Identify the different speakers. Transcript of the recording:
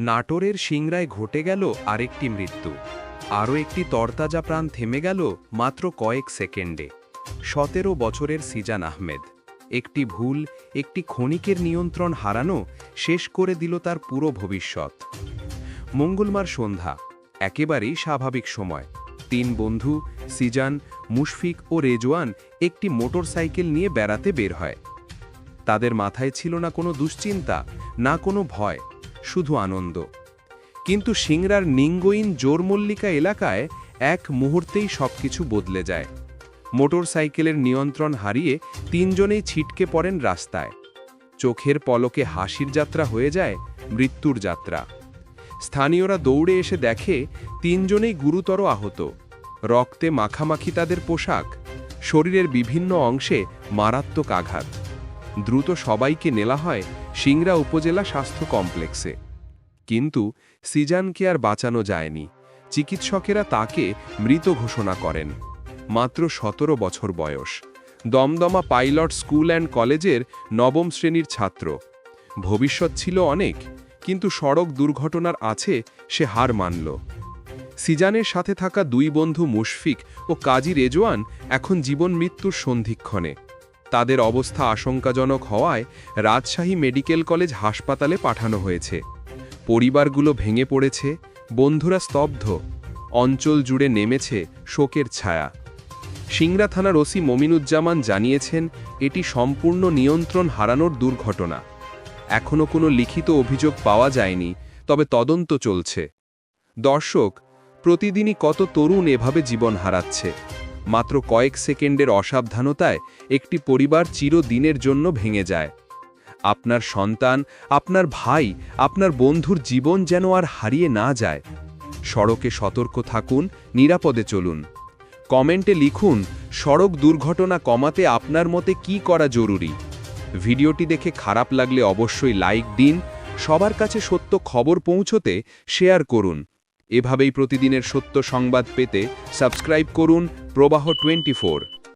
Speaker 1: নাটোরের সিংরায় ঘটে গেল আরেকটি মৃত্যু। আরও একটি তরতাজা প্রাণ থেমে গেল মাত্র কয়েক সেকেন্ডে। সতেরো বছরের সিজান আহমেদ। একটি ভুল, একটি ক্ষণিকের নিয়ন্ত্রণ হারানো, শেষ করে দিল তার পুরো ভবিষ্যৎ। মঙ্গলবার সন্ধ্যা, একেবারেই স্বাভাবিক সময়। তিন বন্ধু, সিজান, মুশফিক ও রেজওয়ান একটি মোটরসাইকেল নিয়ে বেড়াতে বের হয়। তাদের মাথায় ছিল না কোনো দুশ্চিন্তা, না কোনো ভয়। শুধু আনন্দ। কিন্তু সিংরার নিঙ্গইন জোরমল্লিকা এলাকায় এক মুহূর্তেই সবকিছু বদলে যায়। মোটরসাইকেলের নিয়ন্ত্রণ হারিয়ে তিনজনেই ছিটকে পড়েন রাস্তায়। চোখের পলকে হাসির যাত্রা হয়ে যায় মৃত্যুর যাত্রা। স্থানীয়রা দৌড়ে এসে দেখে তিনজনেই গুরুতর আহত। রক্তে মাখামাখি তাদের পোশাক। শরীরের বিভিন্ন অংশে মারাত্মক আঘাত। দ্রুত সবাইকে নেলা হয় সিংড়া উপজেলা স্বাস্থ্য কমপ্লেক্সে। কিন্তু সিজানকে আর বাঁচানো যায়নি। চিকিৎসকেরা তাকে মৃত ঘোষণা করেন। মাত্র সতেরো বছর বয়স। দমদমা পাইলট স্কুল অ্যান্ড কলেজের নবম শ্রেণির ছাত্র। ভবিষ্যৎ ছিল অনেক, কিন্তু সড়ক দুর্ঘটনার আছে সে হার মানল। সিজানের সাথে থাকা দুই বন্ধু মুশফিক ও কাজী রেজওয়ান এখন জীবন মৃত্যুর সন্ধিক্ষণে। তাদের অবস্থা আশঙ্কাজনক হওয়ায় রাজশাহী মেডিকেল কলেজ হাসপাতালে পাঠানো হয়েছে। পরিবারগুলো ভেঙে পড়েছে, বন্ধুরা স্তব্ধ, অঞ্চল জুড়ে নেমেছে শোকের ছায়া। সিংড়া থানার ওসি মমিনুজ্জামান জানিয়েছেন, এটি সম্পূর্ণ নিয়ন্ত্রণ হারানোর দুর্ঘটনা। এখনও কোনো লিখিত অভিযোগ পাওয়া যায়নি, তবে তদন্ত চলছে। দর্শক, প্রতিদিনই কত তরুণ এভাবে জীবন হারাচ্ছে। মাত্র কয়েক সেকেন্ডের অসাবধানতায় একটি পরিবার চিরদিনের জন্য ভেঙে যায়। আপনার সন্তান, আপনার ভাই, আপনার বন্ধুর জীবন যেন আর হারিয়ে না যায়। সড়কে সতর্ক থাকুন, নিরাপদে চলুন। কমেন্টে লিখুন, সড়ক দুর্ঘটনা কমাতে আপনার মতে কি করা জরুরি? ভিডিওটি দেখে খারাপ লাগলে অবশ্যই লাইক দিন, সবার কাছে সত্য খবর পৌঁছতে শেয়ার করুন। এভাবেই প্রতিদিনের সত্য সংবাদ পেতে সাবস্ক্রাইব করুন প্রবাহ টোয়েন্টি